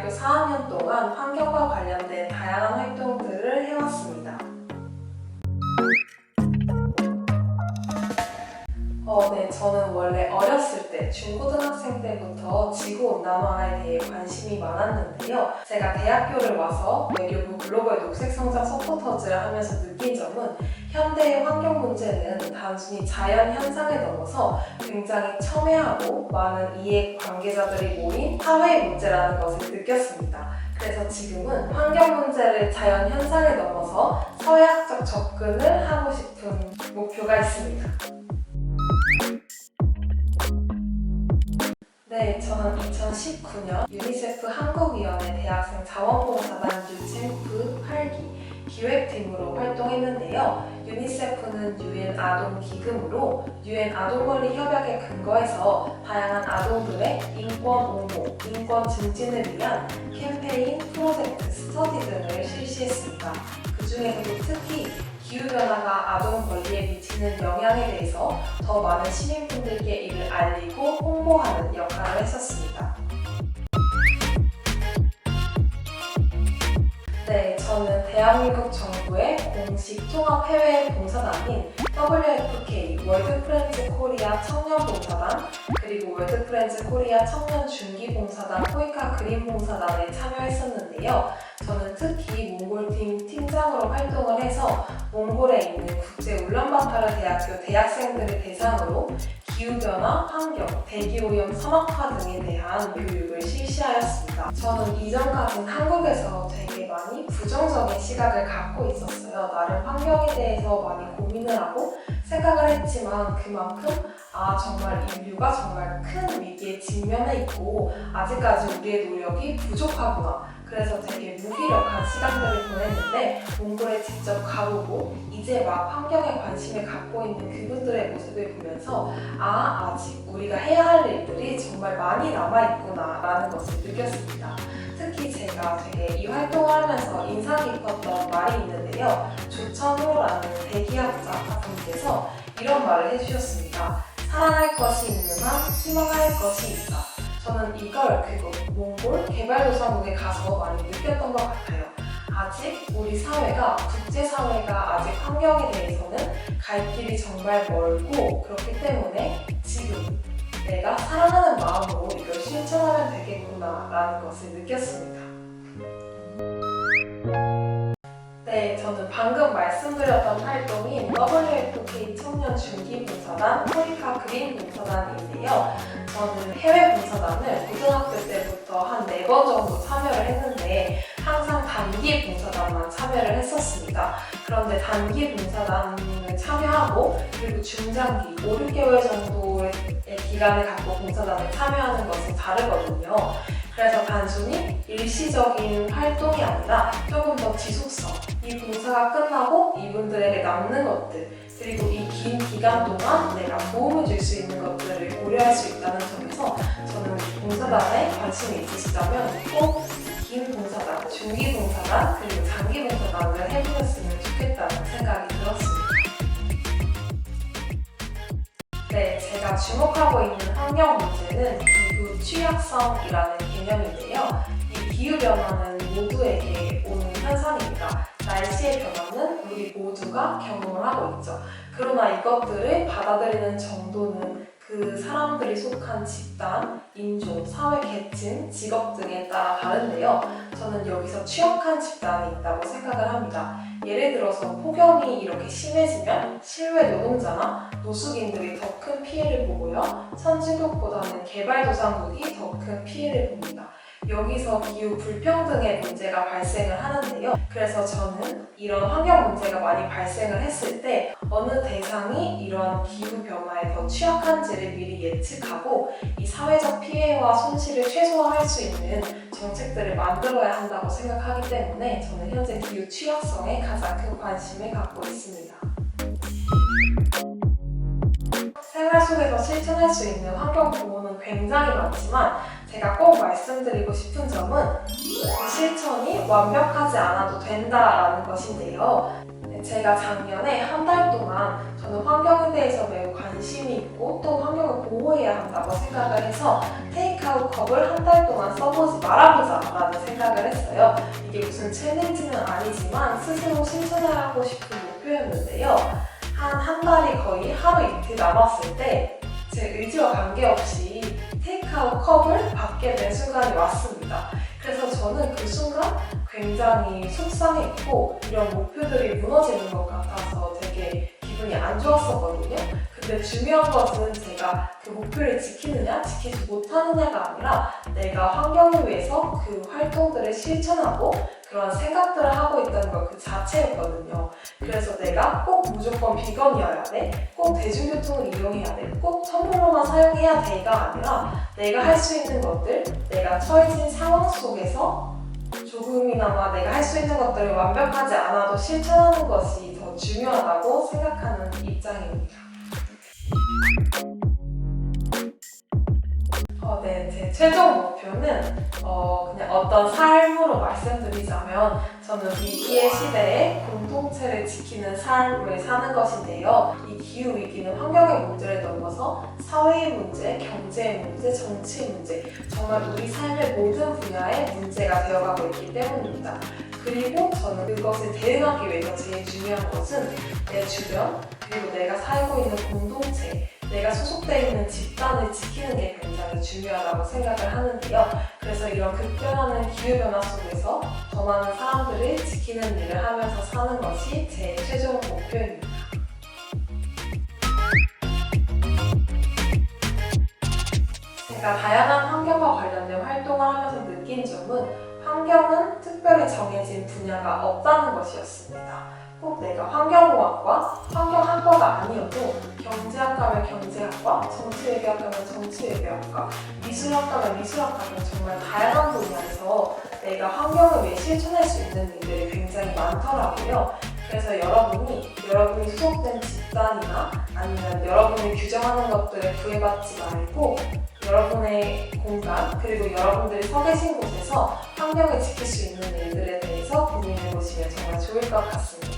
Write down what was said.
대학교 4학년 동안 환경과 관련된 다양한 활동들을 해왔습니다. 어, 네, 저는 원래 어렸을 때 중고등학생 때부터 지구온난화에 대해 관심이 많았는데요. 제가 대학교를 와서 외교부 글로벌 녹색 성장 서포터즈를 하면서 느낀 점은 현대의 환경 문제는 단순히 자연 현상에 넘어서 굉장히 첨예하고 많은 이해 관계자들이 모인 사회 문제라는 것을 느꼈습니다. 그래서 지금은 환경 문제를 자연 현상에 넘어서 사회학적 접근을 하고 싶은 목표가 있습니다. 네, 저는 2019년 유니세프 한국위원회 대학생 자원봉사단 8 기 기획팀으로 활동했는데요. 유니세프는 유엔 아동 기금으로 유엔 아동 권리 협약에 근거해서 다양한 아동들의 인권 옹호, 인권 증진을 위한 캠페인, 프로젝트, 스터디 등을 실시했습니다. 그 중에서도 특히 기후변화가 아동 권리에 미치는 영향에 대해서 더 많은 시민분들께 이를 알리고 홍보하는 역할을 했었습니다. 저는 대한민국 정부의 공식 통합 해외 봉사단인 WFK 월드 프렌즈 코리아 청년 봉사단 그리고 월드 프렌즈 코리아 청년 중기 봉사단 호이카 그린 봉사단에 참여했었는데요. 저는 특히 몽골팀 팀장으로 활동을 해서 몽골에 있는 국제 울란바타르 대학교 대학생들을 대상으로 기후변화, 환경, 대기오염, 사막화 등에 대한 교육을 실시하였습니다. 저는 이전까지는 한국에서 되게 부정적인 시각을 갖고 있었어요. 나름 환경에 대해서 많이 고민을 하고 생각을 했지만 그만큼 아 정말 인류가 정말 큰 위기에 직면해 있고 아직까지 우리의 노력이 부족하구나. 그래서 되게 무기력한 시간들을 보냈는데 몽골에 직접 가보고 이제 막 환경에 관심을 갖고 있는 그분들의 모습을 보면서 아 아직 우리가 해야 할 일들이 정말 많이 남아 있구나 라는 것을 느꼈습니다. 제가 되게 이 활동을 하면서 인상 깊었던 말이 있는데요. 조천호라는 대기학자 분께서 이런 말을 해주셨습니다. 사랑할 것이 있는 한 희망할 것이 있다. 저는 이걸 그 몽골 개발도상국에 가서 많이 느꼈던 것 같아요. 아직 우리 사회가 국제사회가 아직 환경에 대해서는 갈 길이 정말 멀고 그렇기 때문에 지금 내가 사랑하는 마음으로 이걸 실천하면 되겠구나라는 것을 느꼈습니다. 저는 방금 말씀드렸던 활동인 WFK 청년 중기 봉사단, 코리카 그린 봉사단인데요. 저는 해외 봉사단을 고등학교 때부터 한 네 번 정도 참여를 했는데 항상 단기 봉사단만 참여를 했었습니다. 그런데 단기 봉사단을 참여하고 그리고 중장기 5, 6개월 정도의 기간을 갖고 봉사단에 참여하는 것은 다르거든요. 그래서 단순히 일시적인 활동이 아니라 지속성, 이 봉사가 끝나고 이분들에게 남는 것들, 그리고 이 긴 기간 동안 내가 도움을 줄 수 있는 것들을 고려할 수 있다는 점에서 저는 봉사단에 관심이 있으시다면 꼭 긴 봉사단, 중기 봉사단, 그리고 장기 봉사단을 해보셨으면 좋겠다는 생각이 들었습니다. 네, 제가 주목하고 있는 환경 문제는 기후 취약성이라는 개념인데요. 이 기후 변화는 모두에게 오는 현상입니다. 날씨의 변화는 우리 모두가 경험을 하고 있죠. 그러나 이것들을 받아들이는 정도는 그 사람들이 속한 집단, 인종, 사회 계층, 직업 등에 따라 다른데요. 저는 여기서 취약한 집단이 있다고 생각을 합니다. 예를 들어서 폭염이 이렇게 심해지면 실외 노동자나 노숙인들이 더 큰 피해를 보고요. 선진국보다는 개발도상국이 더 큰 피해를 봅니다. 여기서 기후 불평등의 문제가 발생을 하는데요. 그래서 저는 이런 환경 문제가 많이 발생을 했을 때 어느 대상이 이러한 기후 변화에 더 취약한지를 미리 예측하고 이 사회적 피해와 손실을 최소화할 수 있는 정책들을 만들어야 한다고 생각하기 때문에 저는 현재 기후 취약성에 가장 큰 관심을 갖고 있습니다. 생활 속에서 실천할 수 있는 환경 보호는 굉장히 많지만 제가 꼭 말씀드리고 싶은 점은 그 실천이 완벽하지 않아도 된다라는 것인데요. 제가 작년에 한 달 동안 저는 환경에 대해서 매우 관심이 있고 또 환경을 보호해야 한다고 생각을 해서 테이크아웃 컵을 한 달 동안 써보지 말아보자라는 생각을 했어요. 이게 무슨 챌린지는 아니지만 스스로 실천하고 싶은 목표였는데요. 한 한 달이 거의 하루 이틀 남았을 때 제 의지와 관계없이 테이크아웃 컵을 받게 된 순간이 왔습니다. 그래서 저는 그 순간 굉장히 속상했고 이런 목표들이 무너지는 것 같아서 되게 기분이 안 좋았었거든요. 근데 중요한 것은 제가 그 목표를 지키느냐 지키지 못하느냐가 아니라 내가 환경을 위해서 그 활동들을 실천하고 그런 생각들을 하고 있다는 것 그 자체였거든요. 그래서 내가 꼭 무조건 비건이어야 돼, 꼭 대중교통을 이용해야 돼, 꼭 텀블러만 사용해야 돼가 아니라 내가 할 수 있는 것들, 내가 처해진 상황 속에서 조금이나마 내가 할 수 있는 것들을 완벽하지 않아도 실천하는 것이 더 중요하다고 생각하는 입장입니다. 어, 네, 제 최종 목표는 어, 그냥 어떤 삶으로 말씀드리자면 저는 위기의 시대에 공동체를 지키는 삶을 사는 것인데요. 이 기후 위기는 환경의 문제를 넘어서 사회의 문제, 경제의 문제, 정치 문제, 정말 우리 삶의 모든 분야의 문제가 되어가고 있기 때문입니다. 그리고 저는 그것을 대응하기 위해서 제일 중요한 것은 내 주변, 그리고 내가 살고 있는 공동체, 내가 소속되어 있는 집단을 지키는 게 굉장히 중요하다고 생각을 하는데요. 그래서 이런 급변하는 기후변화 속에서 더 많은 사람들을 지키는 일을 하면서 사는 것이 제 최종 목표입니다. 제가 다양한 환경과 관련된 활동을 하면서 느낀 점은 환경은 특별히 정해진 분야가 없다는 것이었습니다. 꼭 내가 환경공학과, 환경학과가 아니어도 경제학과면 경제학과, 정치외교학과면 정치외교학과, 미술학과면 미술학과면 정말 다양한 분야에서 내가 환경을 위해 실천할 수 있는 일들이 굉장히 많더라고요. 그래서 여러분이 여러분이 소속된 집단이나 아니면 여러분이 규정하는 것들에 구애받지 말고 여러분의 공간 그리고 여러분들이 서 계신 곳에서 환경을 지킬 수 있는 일들에 대해서 고민해 보시면 정말 좋을 것 같습니다.